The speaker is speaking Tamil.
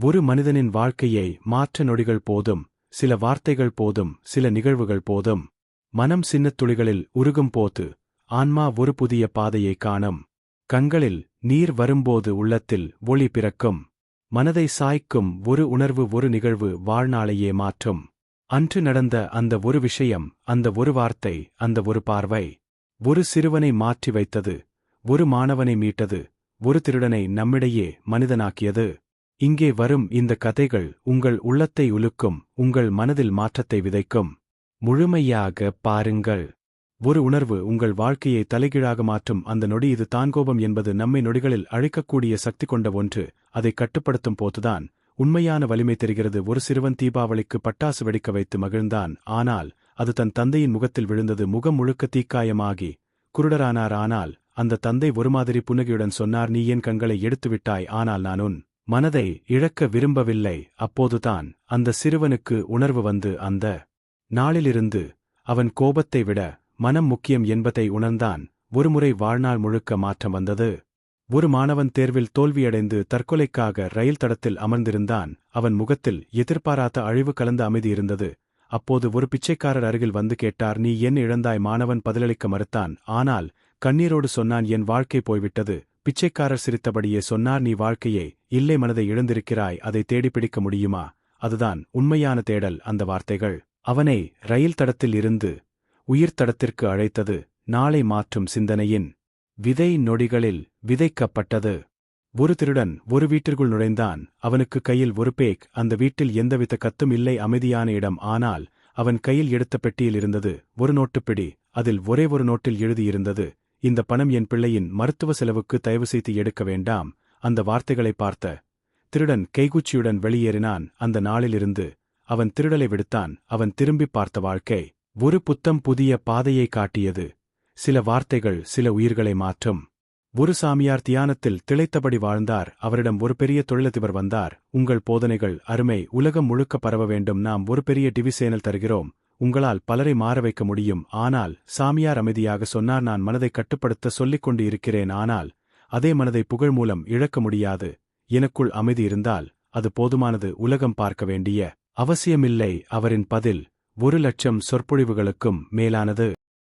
ஒரு மனிதனின் வாழ்க்கையை மாற்ற நொடிகள் போதும் சில வார்த்தைகள் போதும் சில நிகழ்வுகள் போதும். மனம் சின்னத் துளிகளில் உருகும் போது ஆன்மா ஒரு புதிய பாதையை காணும். கண்களில் நீர் வரும்போது உள்ளத்தில் ஒளி பிறக்கும். மனதை சாய்க்கும் ஒரு உணர்வு ஒரு நிகழ்வு வாழ்நாளையே மாற்றும். அன்று நடந்த அந்த ஒரு விஷயம் அந்த ஒரு வார்த்தை அந்த ஒரு பார்வை. ஒரு சிறுவனை மாற்றி வைத்தது ஒரு மாணவனை மீட்டது ஒரு திருடனை நம்மிடையே மனிதனாக்கியது. இங்கே வரும் இந்த கதைகள் உங்கள் உள்ளத்தை உலுக்கும் உங்கள் மனதில் மாற்றத்தை விதைக்கும். முழுமையாக பாருங்கள். ஒரு உணர்வு உங்கள் வாழ்க்கையை தலைகீழாக மாற்றும். அந்த நொடி இது தான்கோபம் என்பது நம்மை நொடிகளில் அழிக்கக்கூடிய சக்தி கொண்ட ஒன்று. அதை கட்டுப்படுத்தும் போதுதான். உண்மையான வலிமை தெரிகிறது. ஒரு சிறுவன் தீபாவளிக்கு பட்டாசு வெடிக்க வைத்து மகிழ்ந்தான். ஆனால் அது தன் தந்தையின் முகத்தில் விழுந்தது. முகம் முழுக்க தீக்காயமாகி. குருடரானார் ஆனால் அந்த தந்தை ஒரு மாதிரி புன்னகையுடன் சொன்னார் நீ என் கண்களை எடுத்துவிட்டாய் ஆனால் நான் உன் மனதை இழக்க விரும்பவில்லை. அப்போதுதான் அந்த சிறுவனுக்கு உணர்வு வந்து அந்த நாளிலிருந்து அவன் கோபத்தை விட மனம் முக்கியம் என்பதை உணர்ந்தான். ஒருமுறை வாழ்நாள் முழுக்க மாற்றம் வந்தது. ஒரு மாணவன் தேர்வில் தோல்வியடைந்து தற்கொலைக்காக ரயில் தடத்தில் அமர்ந்திருந்தான். அவன் முகத்தில் எதிர்பாராத அழிவு கலந்த அமைதி இருந்தது. அப்போது ஒரு பிச்சைக்காரர் அருகில் வந்து கேட்டார் நீ என் இழந்தாய்? மாணவன் பதிலளிக்க மறுத்தான் ஆனால் கண்ணீரோடு சொன்னான் என் வாழ்க்கை போய்விட்டது. பிச்சைக்காரர் சிரித்தபடியே சொன்னார் நீ வாழ்க்கையை இல்லை மனதை இழந்திருக்கிறாய் அதை தேடிப்பிடிக்க முடியுமா? அதுதான் உண்மையான தேடல். அந்த வார்த்தைகள் அவனை ரயில் தடத்தில் இருந்து உயிர் தடத்திற்கு அழைத்தது. நாளை மாற்றும் சிந்தனையின் விதை நொடிகளில் விதைக்கப்பட்டது. ஒரு திருடன் ஒரு வீட்டிற்குள் நுழைந்தான். அவனுக்கு கையில் ஒரு பேக். அந்த வீட்டில் எந்தவித கத்தும் இல்லை. அமைதியான இடம். ஆனால் அவன் கையில் எடுத்த பெட்டியில் இருந்தது. ஒரு நோட்டுப்பிடி. அதில் ஒரே ஒரு நோட்டில் எழுதியிருந்தது. இந்த பணம் என் பிள்ளையின் மருத்துவ செலவுக்கு தயவு செய்து எடுக்க வேண்டாம் அந்த வார்த்தைகளை பார்த்த திருடன் கைகுச்சியுடன் வெளியேறினான். அந்த நாளிலிருந்து அவன் திருடலை விடுத்தான். அவன் திரும்பிப் பார்த்த வாழ்க்கை ஒரு புத்தம் புதிய பாதையை காட்டியது. சில வார்த்தைகள் சில உயிர்களை மாற்றும். ஒரு சாமியார் தியானத்தில் திளைத்தபடி வாழ்ந்தார். அவரிடம் ஒரு பெரிய தொழிலதிபர் வந்தார். உங்கள் போதனைகள் அருமை. உலகம் முழுக்க பரவ வேண்டும். நாம் ஒரு பெரிய டிவிசேனல் தருகிறோம். உங்களால் பலரை மாற வைக்க முடியும். ஆனால் சாமியார் அமைதியாக சொன்னார் நான் மனதை கட்டுப்படுத்த சொல்லிக் கொண்டு இருக்கிறேன் ஆனால் அதே மனதை புகழ் மூலம் இழக்க முடியாது. எனக்குள் அமைதி இருந்தால் அது போதுமானது. உலகம் பார்க்க வேண்டிய அவசியமில்லை. அவரின் பதில் ஒரு லட்சம் சொற்பொழிவுகளுக்கும் மேலானது.